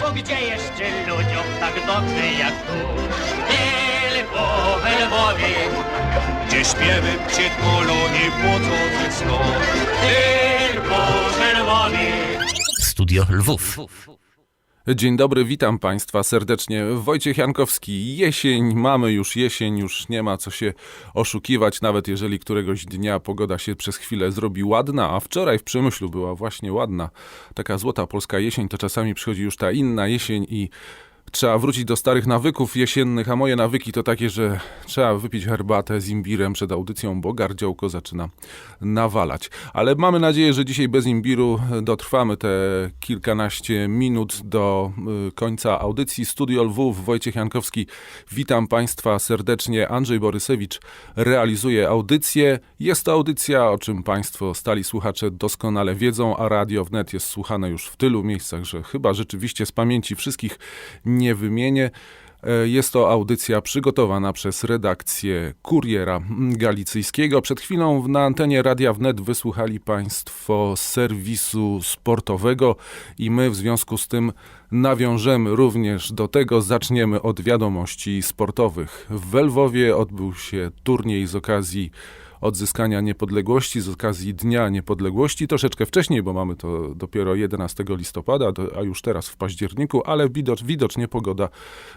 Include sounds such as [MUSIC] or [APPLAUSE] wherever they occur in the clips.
Bo gdzie jeszcze ludziom tak dobrze jak tu? Tylko we Lwowie, gdzie śpiewy przedmulą nie płocą ze snu. Tylko we Lwowie. Studio Lwów. Dzień dobry, witam Państwa serdecznie. Wojciech Jankowski. Jesień, mamy już jesień, już nie ma co się oszukiwać, nawet jeżeli któregoś dnia pogoda się przez chwilę zrobi ładna, a wczoraj w Przemyślu była właśnie ładna, taka złota polska jesień, to czasami przychodzi już ta inna jesień i trzeba wrócić do starych nawyków jesiennych, a moje nawyki to takie, że trzeba wypić herbatę z imbirem przed audycją, bo gardziołko zaczyna nawalać. Ale mamy nadzieję, że dzisiaj bez imbiru dotrwamy te kilkanaście minut do y, końca audycji. Studio Lwów, Wojciech Jankowski, witam Państwa serdecznie. Andrzej Borysewicz realizuje audycję. Jest to audycja, o czym Państwo, stali słuchacze doskonale wiedzą, a radio wnet jest słuchane już w tylu miejscach, że chyba rzeczywiście z pamięci wszystkich nie wymienię. E, Jest to audycja przygotowana przez redakcję Kuriera Galicyjskiego. Przed chwilą na antenie Radia Wnet wysłuchali Państwo serwisu sportowego i my w związku z tym nawiążemy również do tego. Zaczniemy od wiadomości sportowych. W Lwowie odbył się turniej z okazji odzyskania niepodległości z okazji Dnia Niepodległości, troszeczkę wcześniej, bo mamy to dopiero 11 listopada, a już teraz w październiku, ale widocz, widocznie pogoda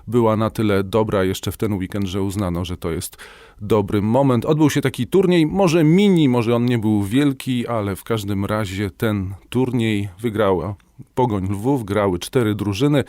była na tyle dobra jeszcze w ten weekend, że uznano, że to jest dobry moment. Odbył się taki turniej, może mini, może on nie był wielki, ale w każdym razie ten turniej wygrała Pogoń Lwów, grały cztery drużyny.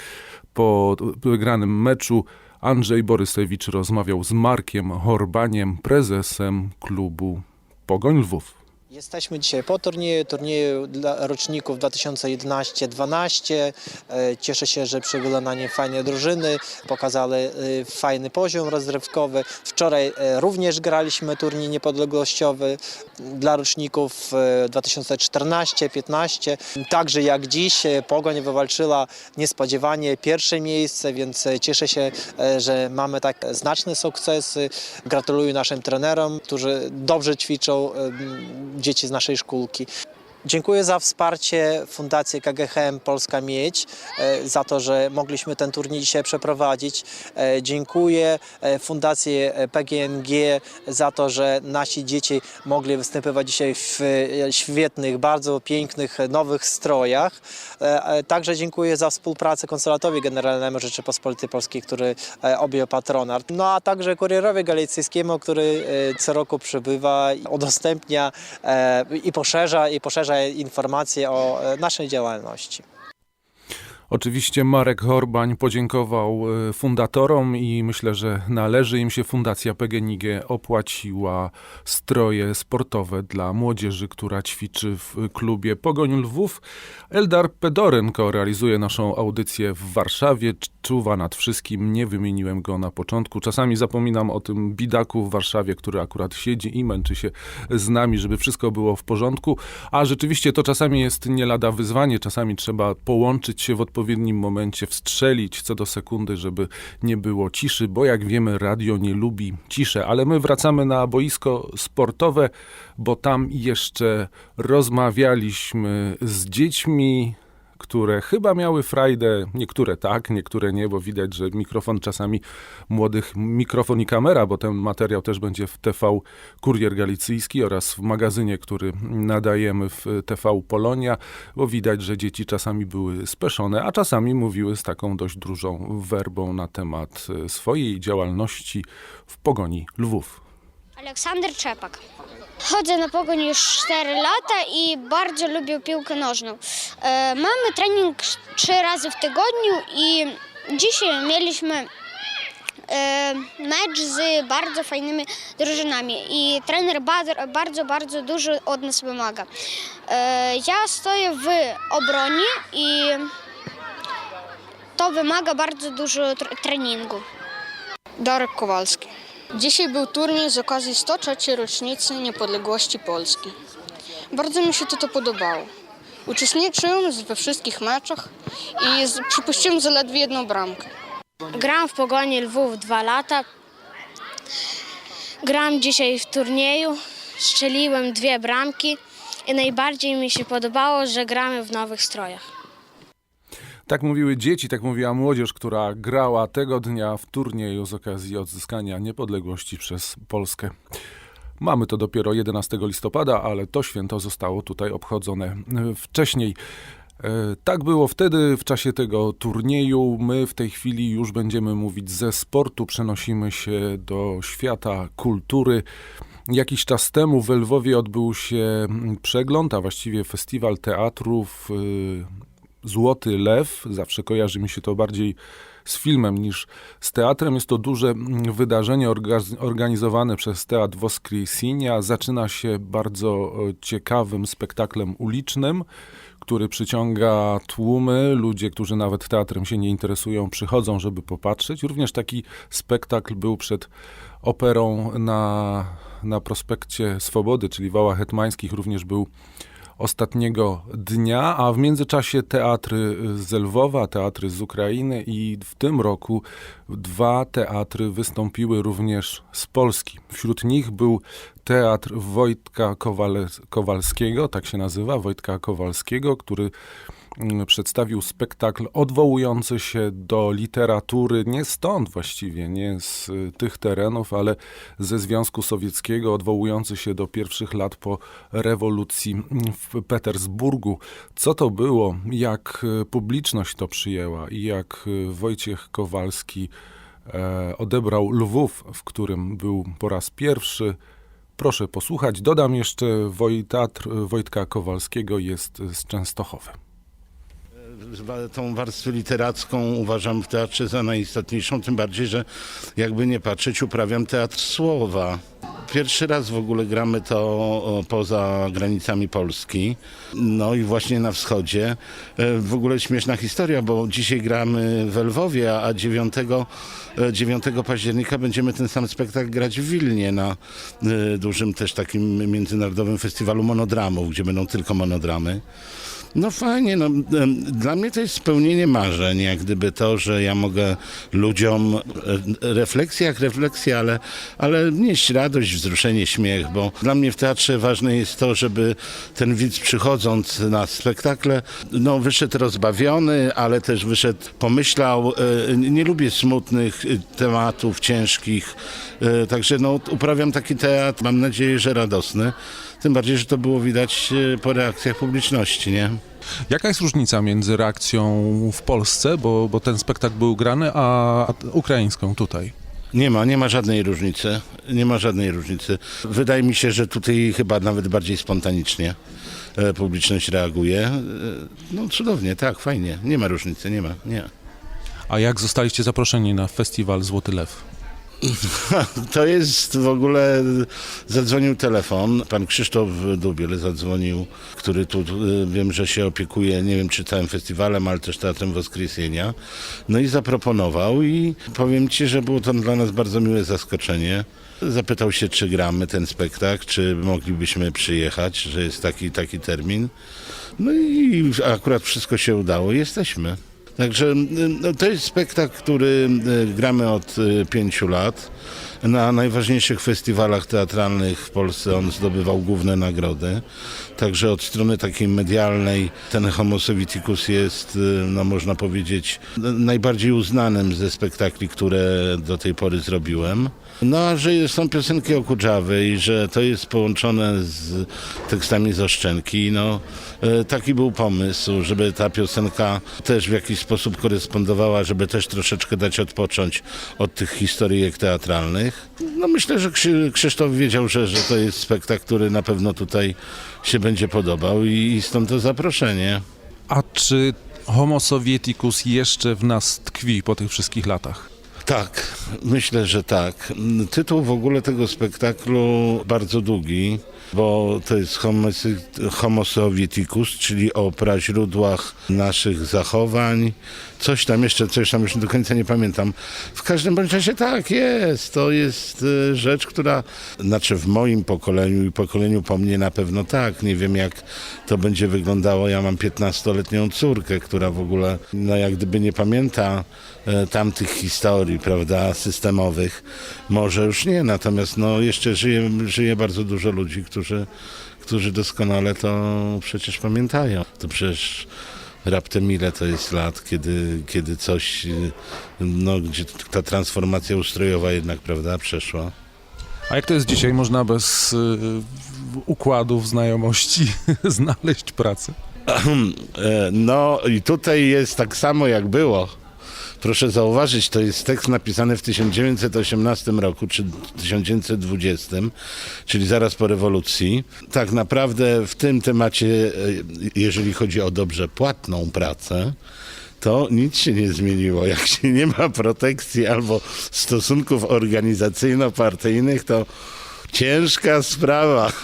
Po wygranym meczu Andrzej Borysewicz rozmawiał z Markiem Horbaniem, prezesem klubu Pogoń Lwów. Jesteśmy dzisiaj po turnieju, turnieju dla roczników 2011-12. E, Cieszę się, że przybyły na nie fajne drużyny, pokazały e, fajny poziom rozrywkowy. Wczoraj e, również graliśmy turniej niepodległościowy dla roczników e, 2014-15. Także jak dziś Pogoń wywalczyła niespodziewanie pierwsze miejsce, więc cieszę się, że mamy tak znaczne sukcesy. Gratuluję naszym trenerom, którzy dobrze ćwiczą dzieci z naszej szkółki. Dziękuję za wsparcie Fundacji KGHM Polska Miedź, e, za to, że mogliśmy ten turniej dzisiaj przeprowadzić. E, Dziękuję e, Fundacji PGNG za to, że nasi dzieci mogli występować dzisiaj w świetnych, bardzo pięknych, nowych strojach. Także dziękuję za współpracę Konsulatowi Generalnemu Rzeczypospolitej Polskiej, który objął patronat. No a także kurierowi galicyjskiemu, który co roku przybywa, udostępnia i poszerza, i poszerza informacje o e, naszej działalności. Oczywiście Marek Horbań podziękował e, fundatorom i myślę, że należy im się. Fundacja PGNiG opłaciła stroje sportowe dla młodzieży, która ćwiczy w klubie Pogoń Lwów. Eldar Pedorenko realizuje naszą audycję w Warszawie. Czuwa nad wszystkim. Nie wymieniłem go na początku. Czasami zapominam o tym bidaku w Warszawie, który akurat siedzi i męczy się z nami, żeby wszystko było w porządku. A rzeczywiście to czasami jest nie lada wyzwanie. Czasami trzeba połączyć się w odpowiednim momencie, wstrzelić co do sekundy, żeby nie było ciszy, bo jak wiemy, radio nie lubi ciszę. Ale my wracamy na boisko sportowe, bo tam jeszcze rozmawialiśmy z dziećmi, które chyba miały frajdę, niektóre tak, niektóre nie, bo widać, że mikrofon czasami młodych, mikrofon i kamera, bo ten materiał też będzie w TV Kurier Galicyjski oraz w magazynie, który nadajemy w TV Polonia, bo widać, że dzieci czasami były speszone, a czasami mówiły z taką dość dużą werbą na temat e, swojej działalności w pogoni Lwów. Aleksander Czepak. Chodzę na pogoń już 4 lata i bardzo lubię piłkę nożną. E, mamy trening trzy razy w tygodniu i dzisiaj mieliśmy e, mecz z bardzo fajnymi drużynami i trener bardzo, bardzo, dużo od nas wymaga. E, ja stoję w obronie i to wymaga bardzo dużo tr- treningu. Darek Kowalski. Dzisiaj był turniej z okazji 103 rocznicy niepodległości Polski. Bardzo mi się to, to podobało. Uczestniczyłem we wszystkich meczach i przypuściłem zaledwie jedną bramkę. Gram w Pogoni Lwów dwa lata. Gram dzisiaj w turnieju. Strzeliłem dwie bramki i najbardziej mi się podobało, że gramy w nowych strojach. Tak mówiły dzieci, tak mówiła młodzież, która grała tego dnia w turnieju z okazji odzyskania niepodległości przez Polskę. Mamy to dopiero 11 listopada, ale to święto zostało tutaj obchodzone wcześniej. E, Tak było wtedy, w czasie tego turnieju. My w tej chwili już będziemy mówić ze sportu, przenosimy się do świata kultury. Jakiś czas temu w Lwowie odbył się mm, przegląd, a właściwie festiwal teatrów y, Złoty Lew. Zawsze kojarzy mi się to bardziej z filmem niż z teatrem. Jest to duże mm, wydarzenie orga- organizowane przez Teatr Woskresia. Zaczyna się bardzo e, ciekawym spektaklem ulicznym, który przyciąga tłumy. Ludzie, którzy nawet teatrem się nie interesują, przychodzą, żeby popatrzeć. Również taki spektakl był przed operą na, na prospekcie Swobody, czyli Wałach Hetmańskich, również był ostatniego dnia, a w międzyczasie teatry z Lwowa, teatry z Ukrainy i w tym roku dwa teatry wystąpiły również z Polski. Wśród nich był teatr Wojtka Kowale, Kowalskiego, tak się nazywa, Wojtka Kowalskiego, który mm, przedstawił spektakl odwołujący się do literatury nie stąd właściwie, nie z y, tych terenów, ale ze Związku Sowieckiego, odwołujący się do pierwszych lat po rewolucji mm, w Petersburgu. Co to było, jak y, publiczność to przyjęła i jak y, Wojciech Kowalski e, odebrał Lwów, w którym był po raz pierwszy. Proszę posłuchać. Dodam jeszcze, Woj, teatr Wojtka Kowalskiego jest z Częstochowy. Tą warstwę literacką uważam w teatrze za najistotniejszą, tym bardziej, że jakby nie patrzeć, uprawiam teatr słowa. Pierwszy raz w ogóle gramy to poza granicami Polski, no i właśnie na wschodzie. E, W ogóle śmieszna historia, bo dzisiaj gramy w Lwowie, a 9, e, 9 października będziemy ten sam spektakl grać w Wilnie na e, dużym też takim międzynarodowym festiwalu monodramów, gdzie będą tylko monodramy. No fajnie, no, dla mnie to jest spełnienie marzeń, jak gdyby to, że ja mogę ludziom, e, refleksja jak refleksja, ale, ale nieść radość, wzruszenie, śmiech, bo dla mnie w teatrze ważne jest to, żeby ten widz przychodząc na spektakle, no wyszedł rozbawiony, ale też wyszedł, pomyślał, e, nie lubię smutnych e, tematów, ciężkich, także no uprawiam taki teatr, mam nadzieję, że radosny. Tym bardziej, że to było widać e, po reakcjach publiczności, nie? Jaka jest różnica między reakcją w Polsce, bo, bo ten spektakl był grany, a ukraińską tutaj? Nie ma, nie ma żadnej różnicy. Nie ma żadnej różnicy. Wydaje mi się, że tutaj chyba nawet bardziej spontanicznie e, publiczność reaguje. E, No cudownie, tak, fajnie. Nie ma różnicy, nie ma, nie. A jak zostaliście zaproszeni na festiwal Złoty Lew? [LAUGHS] To jest w ogóle, zadzwonił telefon, pan Krzysztof Dubiel zadzwonił, który tu e, wiem, że się opiekuje, nie wiem czy całym festiwalem, ale też Teatrem Woskresia. No i zaproponował i powiem ci, że było to dla nas bardzo miłe zaskoczenie. Zapytał się, czy gramy ten spektakl, czy moglibyśmy przyjechać, że jest taki taki termin. No i akurat wszystko się udało, jesteśmy. Także y, no, to jest spektakl, który y, gramy od y, pięciu lat. Na najważniejszych festiwalach teatralnych w Polsce on zdobywał główne nagrody. Także od strony takiej medialnej ten Homo Soviticus jest, no można powiedzieć, najbardziej uznanym ze spektakli, które do tej pory zrobiłem. No a że są piosenki o Kudżawy i że to jest połączone z tekstami z Oszczędki, no e, taki był pomysł, żeby ta piosenka też w jakiś sposób korespondowała, żeby też troszeczkę dać odpocząć od tych historyjek teatralnych. No myślę, że Krzy- Krzysztof wiedział, że, że to jest spektakl, który na pewno tutaj się będzie podobał i stąd to zaproszenie. A czy Homo Sovieticus jeszcze w nas tkwi po tych wszystkich latach? Tak, myślę, że tak. Tytuł w ogóle tego spektaklu bardzo długi, bo to jest Homo, Sovieticus, czyli o praźródłach naszych zachowań. Coś tam jeszcze, coś tam już do końca nie pamiętam. W każdym bądź razie tak, jest. To jest e, rzecz, która, znaczy w moim pokoleniu i pokoleniu po mnie na pewno tak. Nie wiem jak to będzie wyglądało. Ja mam 15-letnią córkę, która w ogóle, no jak gdyby nie pamięta tamtych historii, prawda, systemowych. Może już nie, natomiast no jeszcze żyje, żyje bardzo dużo ludzi, którzy, którzy doskonale to przecież pamiętają. To przecież raptem ile to jest lat, kiedy, kiedy coś, no, gdzie ta transformacja ustrojowa jednak, prawda, przeszła. A jak to jest dzisiaj? Można bez y, układów, znajomości [LAUGHS] znaleźć pracę? E, No i tutaj jest tak samo jak było. Proszę zauważyć, to jest tekst napisany w 1918 roku, czy 1920, czyli zaraz po rewolucji. Tak naprawdę w tym temacie, e, jeżeli chodzi o dobrze płatną pracę, to nic się nie zmieniło. [LAUGHS] Jak się nie ma protekcji albo stosunków organizacyjno-partyjnych, to ciężka sprawa. [LAUGHS]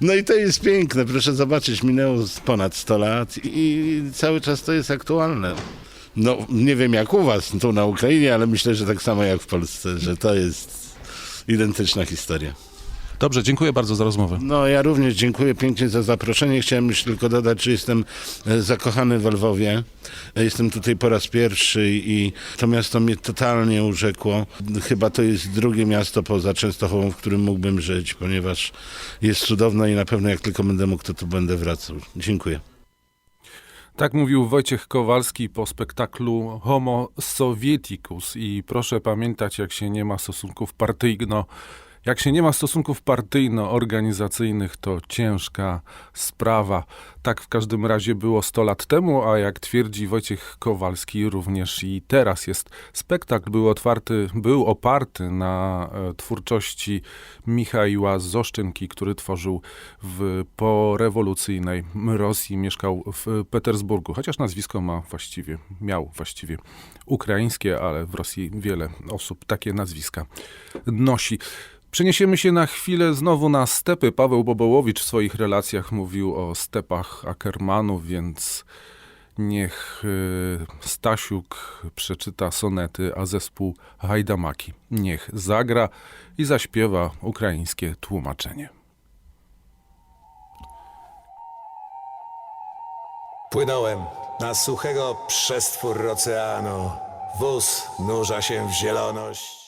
No i to jest piękne. Proszę zobaczyć, minęło ponad 100 lat i cały czas to jest aktualne. No, nie wiem jak u was tu na Ukrainie, ale myślę, że tak samo jak w Polsce, że to jest identyczna historia. Dobrze, dziękuję bardzo za rozmowę. No, ja również dziękuję pięknie za zaproszenie. Chciałem jeszcze tylko dodać, że jestem e, zakochany w Lwowie. E, Jestem tutaj po raz pierwszy i to miasto mnie totalnie urzekło. Chyba to jest drugie miasto poza Częstochową, w którym mógłbym żyć, ponieważ jest cudowne i na pewno jak tylko będę mógł, to tu będę wracał. Dziękuję. Tak mówił Wojciech Kowalski po spektaklu Homo Sovieticus i proszę pamiętać, jak się nie ma stosunków partyjno, jak się nie ma stosunków partyjno-organizacyjnych, to ciężka sprawa. Tak w każdym razie było 100 lat temu, a jak twierdzi Wojciech Kowalski, również i teraz jest. Spektakl był otwarty, był oparty na e, twórczości Michaiła Zoszczynki, który tworzył w porewolucyjnej Rosji, mieszkał w Petersburgu, chociaż nazwisko ma właściwie, miał właściwie ukraińskie, ale w Rosji wiele osób takie nazwiska nosi. Przeniesiemy się na chwilę znowu na stepy. Paweł Bobołowicz w swoich relacjach mówił o stepach Ackermanów, więc niech y, Stasiuk przeczyta sonety, a zespół Hajdamaki niech zagra i zaśpiewa ukraińskie tłumaczenie. Płynąłem na suchego przestwór oceanu. Wóz nurza się w zieloność.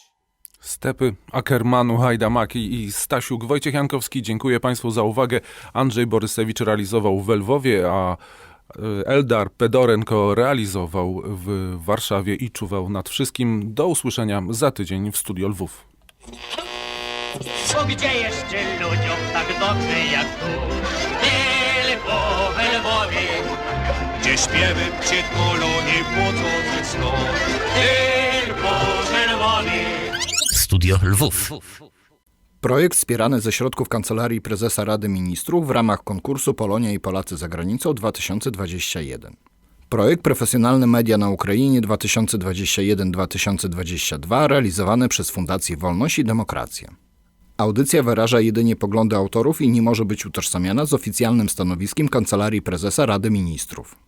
Stepy Ackermanu, Hajdamaki i Stasiuk. Wojciech Jankowski, dziękuję Państwu za uwagę. Andrzej Borysewicz realizował w Lwowie, a y, Eldar Pedorenko realizował w Warszawie i czuwał nad wszystkim. Do usłyszenia za tydzień w Studio Lwów. Bo gdzie jeszcze ludziom tak dobrze jak tu? Tylko we Lwowie, gdzie śpiewy przytuluni płocących snu. Tylko we Lwowie. Studio Lwów. Projekt wspierany ze środków Kancelarii Prezesa Rady Ministrów w ramach konkursu Polonia i Polacy za granicą 2021. Projekt Profesjonalne Media na Ukrainie 2021-2022 realizowany przez Fundację Wolność i Demokracja. Audycja wyraża jedynie poglądy autorów i nie może być utożsamiana z oficjalnym stanowiskiem Kancelarii Prezesa Rady Ministrów.